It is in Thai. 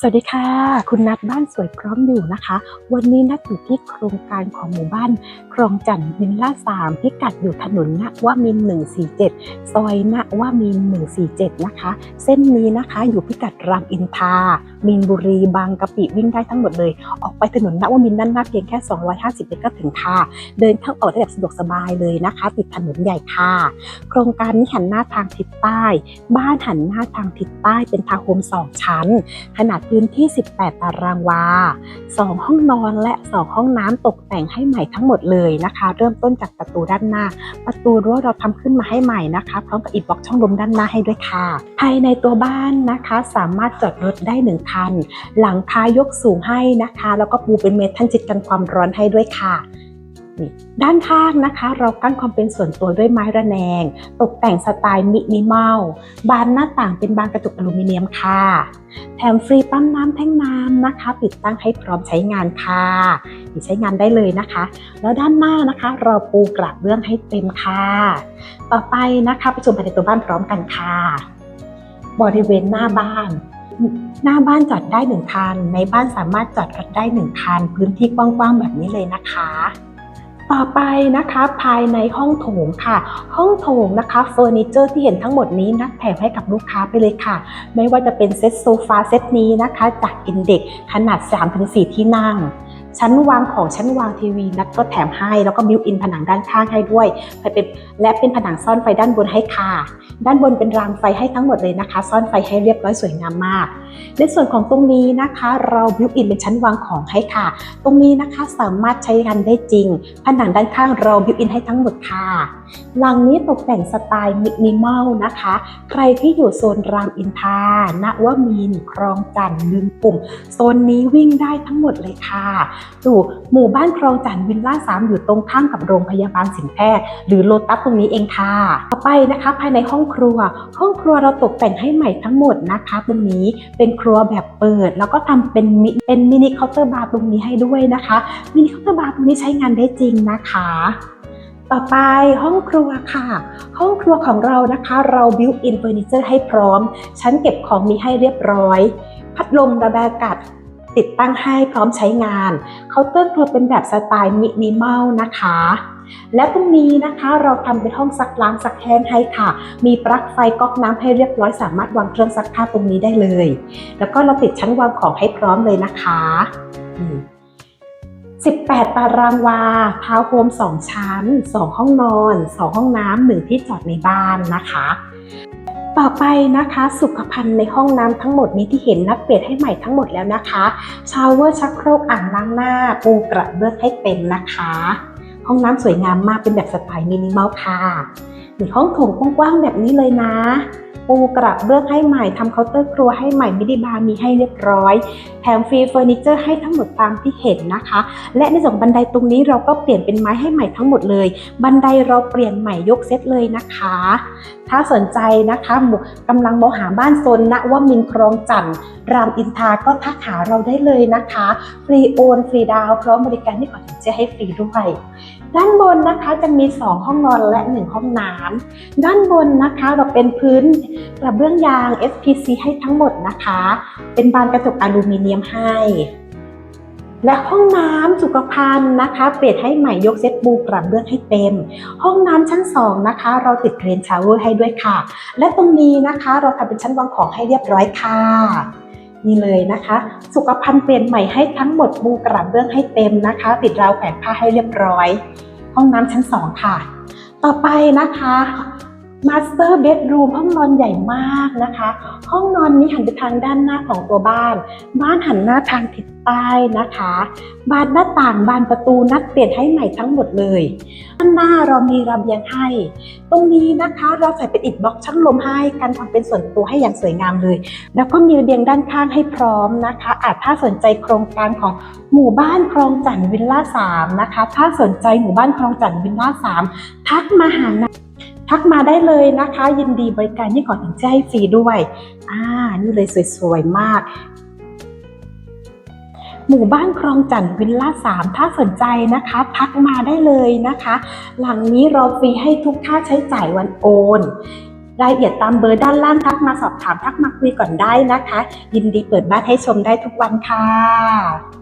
สวัสดีค่ะ คุณนัดบ้านสวยพร้อมอยู่นะคะ วันนี้นัดอยู่ที่โครงการของหมู่บ้านคลองจันทร์วิลล่าสามพิกัดอยู่ถนนนวมิน147 ซอยนวมิน147 นะคะ เส้นนี้นะคะอยู่พิกัดรามอินทามีนบุรีบางกะปิวิ่งได้ทั้งหมดเลย ออกไปถนนนวมินทร์ด้านหน้าเพียงแค่ 250 เมตรก็ถึงค่ะ เดินเข้าออกได้แบบสะดวกสบายเลยนะคะ ติดถนนใหญ่ค่ะ โครงการนี้หันหน้าทางทิศใต้ บ้านหันหน้าทางทิศใต้เป็นทาวน์โฮมสองชั้นขนาดพื้นที่ 18 ตารางวา 2 ห้องนอนและ 2 ห้องน้ำตกแต่งให้ใหม่ทั้งหมดเลยนะคะ เริ่มต้นจากประตูด้านหน้า ประตูรั้วเราทำขึ้นมาให้ใหม่นะคะพร้อมกับอิฐบล็อกช่องลมด้านหน้าให้ด้วยค่ะ ภายในตัวบ้านนะคะ สามารถจอดรถได้ 1 คัน หลังคายกสูงให้นะคะ แล้วก็ปูเป็นเมทัลชิดกันความร้อนให้ด้วยค่ะ นี่ด้านข้างนะคะ เรากั้นความเป็นส่วนตัวด้วยไม้ระแนง ตกแต่งสไตล์มินิมอลบานหน้าต่างเป็นบานกระจกอลูมิเนียมค่ะ แถมฟรีปั๊มน้ำแท่งน้ำนะคะ ติดตั้งให้พร้อมใช้งานค่ะใช้งานได้เลยนะคะ แล้วด้านหน้านะคะ เราปูกระเบื้องให้เต็มค่ะ ต่อไปนะคะไปชมภายในตัวบ้านพร้อมกันค่ะ บริเวณหน้าบ้านหน้าบ้านจอดได้หนึ่งคัน ในบ้านสามารถจอดรถได้หนึ่งคัน พื้นที่กว้างๆแบบนี้เลยนะคะ ต่อไปนะคะภายในห้องโถงค่ะ ห้องโถงนะคะเฟอร์นิเจอร์ที่เห็นทั้งหมดนี้นัดแถมให้กับลูกค้าไปเลยค่ะ ไม่ว่าจะเป็นเซตโซฟาเซตนี้นะคะ จากอินเด็กขนาด 3-4 ที่นั่ง ชั้นวางของชั้นวางทีวีนัดก็แถมให้ แล้วก็บิวอินผนังด้านข้างให้ด้วยเป็นและเป็นผนังซ่อนไฟด้านบนให้ค่ะ ด้านบนเป็นรางไฟให้ทั้งหมดเลยนะคะ ซ่อนไฟให้เรียบร้อยสวยงามมากในส่วนของตรงนี้นะคะเราบิวอินเป็นชั้นวางของให้ค่ะ ตรงนี้นะคะสามารถใช้งานได้จริง ผนังด้านข้างเราบิวอินให้ทั้งหมดค่ะ หลังนี้ตกแต่งสไตล์มินิมอลนะคะ ใครที่อยู่โซนรามอินทรานวมินทร์คลองจันทร์ลืมปุ่ม โซนนี้วิ่งได้ทั้งหมดเลยค่ะอยู่หมู่บ้านคลองจันทร์วิลล่าสามอยู่ตรงข้ามกับโรงพยาบาลสินแพทย์ หรือโลตัสตรงนี้เองค่ะ ต่อไปนะคะ ภายในห้องครัว ห้องครัวเราตกแต่งให้ใหม่ทั้งหมดนะคะตรงนี้เป็นครัวแบบเปิด แล้วก็ทำเป็นมิเป็นมินิเคาน์เตอร์บาร์ตรงนี้ให้ด้วยนะคะมินิเคาน์เตอร์บาร์ตรงนี้ใช้งานได้จริงนะคะ ต่อไปห้องครัวค่ะ ห้องครัวของเรานะคะ เราบิวอินเฟอร์นิเจอร์ให้พร้อม ชั้นเก็บของมีให้เรียบร้อย พัดลมระบายอากาศติดตั้งให้พร้อมใช้งานเคาน์เตอร์ครัวเป็นแบบสไตล์มินิมอลนะคะ และตรงนี้นะคะเราทำเป็นห้องซักล้างซักแห้งให้ค่ะ มีปลั๊กไฟก๊อกน้ำให้เรียบร้อยสามารถวางเครื่องซักผ้าตรงนี้ได้เลย แล้วก็เราติดชั้นวางของให้พร้อมเลยนะคะ18 ตารางวา ทาวน์โฮม 2 ชั้น 2 ห้องนอน 2 ห้องน้ำหนึ่งที่จอดในบ้านนะคะ ต่อไปนะคะ สุขภัณฑ์ในห้องน้ำทั้งหมดนี้ที่เห็นนัดเปลี่ยนให้ใหม่ทั้งหมดแล้วนะคะ ชาวเวอร์ชักโครกอ่างล้างหน้าปูกระเบื้องให้เต็มนะคะ ห้องน้ำสวยงามมากเป็นแบบสไตล์มินิมอลค่ะมีห้องโถงกว้างๆแบบนี้เลยนะ ปูกระเบื้องให้ใหม่ทำเคาน์เตอร์ครัวให้ใหม่มินิบาร์มีให้เรียบร้อยแถมฟรีเฟอร์นิเจอร์ให้ทั้งหมดตามที่เห็นนะคะ และในส่วนของบันไดตรงนี้เราก็เปลี่ยนเป็นไม้ให้ใหม่ทั้งหมดเลย บันไดเราเปลี่ยนใหม่ยกเซตเลยนะคะ ถ้าสนใจนะคะหมูกำลังมองหาบ้านโซนณว่ามินครองจันทร์รามอินทราก็ทักหาเราได้เลยนะคะ ฟรีโอน ฟรีดาวพร้อมบริการที่ขอถึงจะให้ฟรีด้วยด้านบนนะคะจะมี 2 ห้องนอนและ 1 ห้องน้ำด้านบนนะคะเราเป็นพื้นกระเบื้องยาง SPC ให้ทั้งหมดนะคะ เป็นบานกระจกอลูมิเนียมให้ และห้องน้ำสุขภัณฑ์นะคะ เปลี่ยนให้ใหม่ยกเซตบูกระเบื้องให้เต็ม ห้องน้ำชั้น 2 นะคะ เราติดเรนชาวเวอร์ให้ด้วยค่ะ และตรงนี้นะคะเราทำเป็นชั้นวางของให้เรียบร้อยค่ะ นี่เลยนะคะ สุขภัณฑ์เปลี่ยนใหม่ให้ทั้งหมดบูกระเบื้องให้เต็มนะคะ ติดราวแขวนผ้าให้เรียบร้อย ห้องน้ำชั้นสองค่ะ ต่อไปนะคะ มาสเตอร์เบดรูมห้องนอนใหญ่มากนะคะ ห้องนอนนี้หันไปทางด้านหน้าของตัวบ้าน บ้านหันหน้าทางทิศใต้นะคะ บานหน้าต่างบานประตูนัดเปลี่ยนให้ใหม่ทั้งหมดเลยด้านหน้าเรามีระเบียงให้ ตรงนี้นะคะเราใส่เป็นอิฐบล็อกช่างลมให้กันความเป็นส่วนตัวให้อย่างสวยงามเลย แล้วก็มีระเบียงด้านข้างให้พร้อมนะคะ อาจถ้าสนใจโครงการของหมู่บ้านคลองจันทร์วิลล่าสามนะคะ ถ้าสนใจหมู่บ้านคลองจันทร์วิลล่าสามทักมาหานะ ทักมาได้เลยนะคะ ยินดีบริการยิ่งก่อนถึงจะให้ฟรีด้วยอ่านี่เลยสวยๆมาก หมู่บ้านคลองจันทร์วิลล่าสามถ้าสนใจนะคะ ทักมาได้เลยนะคะ หลังนี้เราฟรีให้ทุกค่าใช้จ่ายวันโอนรายละเอียดตามเบอร์ด้านล่างทักมาสอบถามทักมาคุยก่อนได้นะคะ ยินดีเปิดบ้านให้ชมได้ทุกวันค่ะ